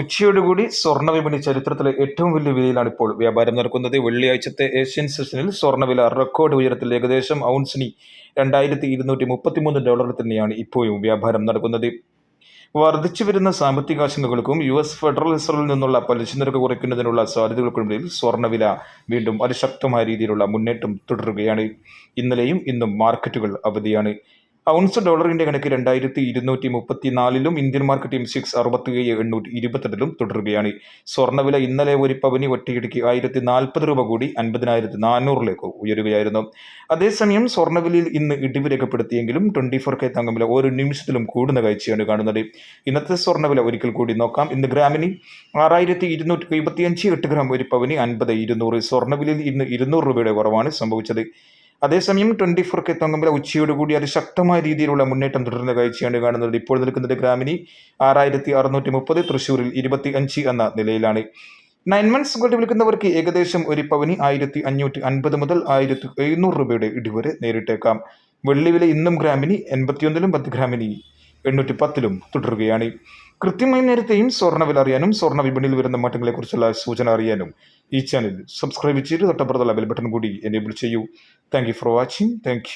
ഉച്ചയോടുകൂടി സ്വർണ വിപണി ചരിത്രത്തിലെ ഏറ്റവും വലിയ വിലയിലാണ് ഇപ്പോൾ വ്യാപാരം നടക്കുന്നത്. വെള്ളിയാഴ്ചത്തെ ഏഷ്യൻ സെഷനിൽ സ്വർണവില റെക്കോർഡ് ഉയരത്തിൽ ഏകദേശം ഔൺസിന് രണ്ടായിരത്തി ഇരുന്നൂറ്റി മുപ്പത്തിമൂന്ന് ഡോളറിൽ തന്നെയാണ് ഇപ്പോഴും വ്യാപാരം നടക്കുന്നത്. വർദ്ധിച്ചു വരുന്ന സാമ്പത്തിക ആശങ്കകൾക്കും യു എസ് ഫെഡറൽ റിസർവിൽ നിന്നുള്ള പലിശ നിരക്ക് കുറയ്ക്കുന്നതിനുള്ള സാധ്യതകൾക്കുമിടയിൽ സ്വർണവില വീണ്ടും അതിശക്തമായ രീതിയിലുള്ള മുന്നേറ്റം തുടരുകയാണ്. ഇന്നലെയും ഇന്നും മാർക്കറ്റുകൾ അവധിയാണ്. ഔൺസ് ഡോളറിന്റെ കണക്ക് രണ്ടായിരത്തി ഇരുന്നൂറ്റി മുപ്പത്തിനാലിലും ഇന്ത്യൻ മാർക്കറ്റ് എം സിക്സ് അറുപത്തി ഏഴ് എണ്ണൂറ്റി ഇരുപത്തെട്ടിലും തുടരുകയാണ്. സ്വർണവില ഇന്നലെ ഒരു പവനി ഒറ്റയിടിക്ക് ആയിരത്തി നാൽപ്പത് രൂപ കൂടി അൻപതിനായിരത്തി നാനൂറിലേക്ക് ഉയരുകയായിരുന്നു. അതേസമയം സ്വർണവിലയിൽ ഇന്ന് ഇടിവ് രേഖപ്പെടുത്തിയെങ്കിലും ട്വന്റി ഫോർ കെ തങ്കവില ഓരോ നിമിഷത്തിലും കൂടുന്ന കാഴ്ചയാണ് കാണുന്നത്. ഇന്നത്തെ സ്വർണവില ഒരിക്കൽ കൂടി നോക്കാം. ഇന്ന് ഗ്രാമിന് ആറായിരത്തി ഇരുന്നൂറ്റി എഴുപത്തിയഞ്ച് എട്ട് ഗ്രാം ഒരു പവനി അൻപത് ഇരുന്നൂറ്. സ്വർണവിലയിൽ ഇന്ന് ഇരുന്നൂറ് രൂപയുടെ കുറവാണ് സംഭവിച്ചത്. അതേസമയം ട്വന്റി ഫോർ കെ തങ്കമ്പല ഉച്ചയോടുകൂടി അതിശക്തമായ രീതിയിലുള്ള മുന്നേറ്റം തുടരുന്ന കാഴ്ചയാണ് കാണുന്നത്. ഇപ്പോൾ നിൽക്കുന്നത് ഗ്രാമിനി ആറായിരത്തി അറുന്നൂറ്റി മുപ്പത് തൃശ്ശൂരിൽ ഇരുപത്തി അഞ്ച് എന്ന നിലയിലാണ്. നയൻ മന്ത്സ് ഗോൾഡ് വിൽക്കുന്നവർക്ക് ഏകദേശം ഒരു പവന് ആയിരത്തി അഞ്ഞൂറ്റി അൻപത് മുതൽ ആയിരത്തി എഴുന്നൂറ് രൂപയുടെ ഇടിവരെ നേരിട്ടേക്കാം. വെള്ളി വില ഇന്നും ഗ്രാമിന് എൺപത്തിയൊന്നിലും പത്ത് ഗ്രാമിനി എണ്ണൂറ്റി പത്തിലും തുടരുകയാണ്. കൃത്യമായി നേരത്തെയും സ്വർണവില അറിയാനും സ്വർണ വിപണിയിൽ വരുന്ന മാറ്റങ്ങളെക്കുറിച്ചുള്ള സൂചന അറിയാനും ഈ ചാനൽ സബ്സ്ക്രൈബ് ചെയ്ത് തൊട്ടപ്പുറത്തുള്ള ബെൽ ബട്ടൺ കൂടി എനേബിൾ ചെയ്യൂ. Thank for watching thank